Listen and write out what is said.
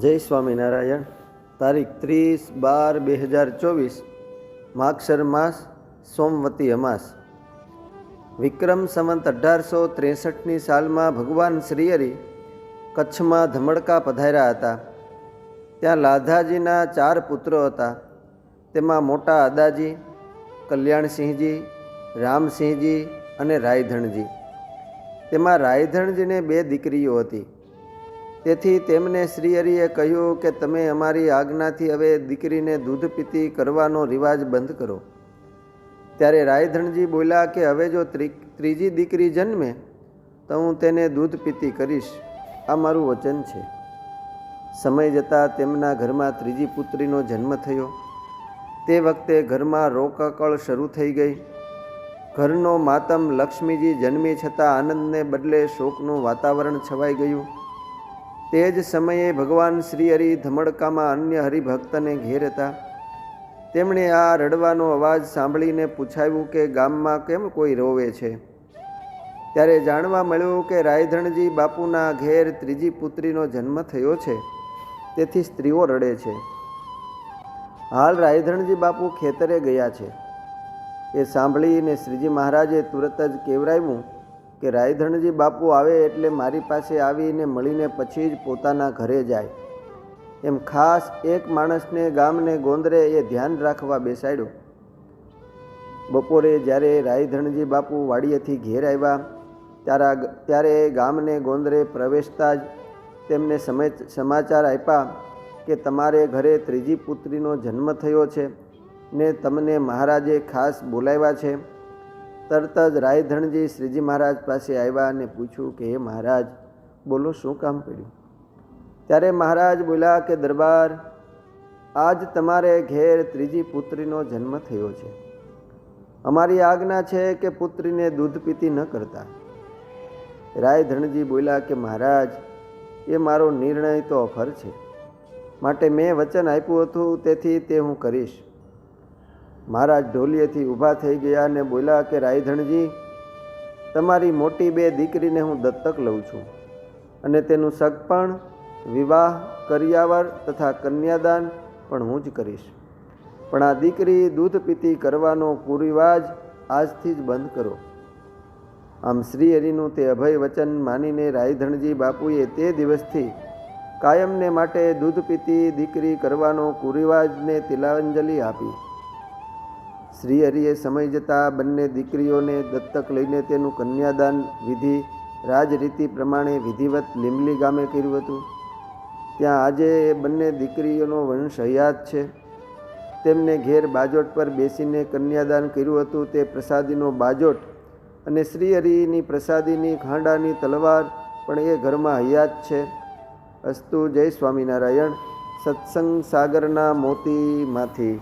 જય સ્વામિનારાયણ. તારીખ ત્રીસ બાર બે હજાર ચોવીસ માક્ષર માસ, સોમવતી અમાસ. વિક્રમ સંવંત અઢારસો ત્રેસઠની સાલમાં ભગવાન શ્રીહરિ કચ્છમાં ધમડકા પધાર્યા હતા. ત્યાં લાધાજીના ચાર પુત્રો હતા. તેમાં મોટા અદાજી કલ્યાણસિંહજી, રામસિંહજી અને રાયધણજી. તેમાં રાયધણજીને બે દીકરીઓ હતી. તેથી તેમને શ્રીહરિએ કહ્યું કે તમે અમારી આજ્ઞાથી હવે દીકરીને દૂધ પીતી કરવાનો રિવાજ બંધ કરો. ત્યારે રાયધણજી બોલ્યા કે હવે જો ત્રી- ત્રીજી દીકરી જન્મે, તો હું તેને દૂધ પીતી કરીશ. આ મારું વચન છે. સમય જતાં તેમના ઘરમાં ત્રીજી પુત્રીનો જન્મ થયો. તે વખતે ઘરમાં રોકકળ શરૂ થઈ ગઈ. ઘરનો માતમ લક્ષ્મીજી જન્મી છતાં આનંદને બદલે શોકનું વાતાવરણ છવાઈ ગયું. તે જ સમયે ભગવાન શ્રી હરિ ધમડકામાં અન્ય હરિભક્તને ઘેર હતા. તેમણે આ રડવાનો અવાજ સાંભળીને પૂછાયું કે ગામમાં કેમ કોઈ રોવે છે? ત્યારે જાણવા મળ્યું કે રાયધણજી બાપુના ઘેર ત્રીજી પુત્રીનો જન્મ થયો છે. તેથી સ્ત્રીઓ રડે છે. હાલ રાયધણજી બાપુ ખેતરે ગયા છે. એ સાંભળીને શ્રીજી મહારાજે તુરત જ કેવરાવ્યું કે રાયધણજી બાપુ આવે એટલે મારી પાસે આવીને મળીને પછી જ પોતાના ઘરે જાય. એમ ખાસ એક માણસને ગામને ગોંદરે એ ધ્યાન રાખવા બેસાડ્યો. બપોરે જ્યારે રાયધણજી બાપુ વાડીએથી ઘેર આવ્યા, ત્યારે ત્યારે ગામને ગોંદરે પ્રવેશતા જ તેમને સમાચાર આપ્યા કે તમારે ઘરે ત્રીજી પુત્રીનો જન્મ થયો છે ને તમને મહારાજે ખાસ બોલાવ્યા છે. તરત જ રાયધણજી શ્રીજી મહારાજ પાસે આવ્યા અને પૂછ્યું કે, હે મહારાજ, બોલો, શું કામ પડ્યું? ત્યારે મહારાજ બોલ્યા કે, દરબાર, આજ તમારે ઘેર ત્રીજી પુત્રીનો જન્મ થયો છે. અમારી આજ્ઞા છે કે પુત્રીને દૂધ પીતી ન કરતા. રાયધણજી બોલ્યા કે, મહારાજ, એ મારો નિર્ણય તો અફર છે. માટે મેં વચન આપ્યું હતું, તેથી તે હું કરીશ. મહારાજ ઢોલીએથી ઊભા થઈ ગયા અને બોલ્યા કે, રાયધણજી, તમારી મોટી બે દીકરીને હું દત્તક લઉં છું અને તેનું સગપણ વિવાહ, કરિયાવર તથા કન્યાદાન પણ હું જ કરીશ. પણ આ દીકરી દૂધ પીતી કરવાનો કુરિવાજ આજથી જ બંધ કરો. આમ શ્રી હરિનું તે અભય વચન માનીને રાયધણજી બાપુએ તે દિવસથી કાયમને માટે દૂધ પીતી દીકરી કરવાનો કુરિવાજને તિલાંજલિ આપી. શ્રી હરિએ સમય જતાં બંને દીકરીઓને દત્તક લઈને તેનું કન્યાદાન વિધિ રાજરીતિ પ્રમાણે વિધિવત લીમલી ગામે કર્યું હતું. ત્યાં આજે એ બંને દીકરીઓનો વંશ હયાત છે. તેમને ઘેર બાજોટ પર બેસીને કન્યાદાન કર્યું હતું તે પ્રસાદીનો બાજોટ અને શ્રી હરિની પ્રસાદીની ખાંડાની તલવાર પણ એ ઘરમાં હયાત છે. અસ્તુ જય સ્વામિનારાયણ. સત્સંગ સાગરના મોતીમાંથી.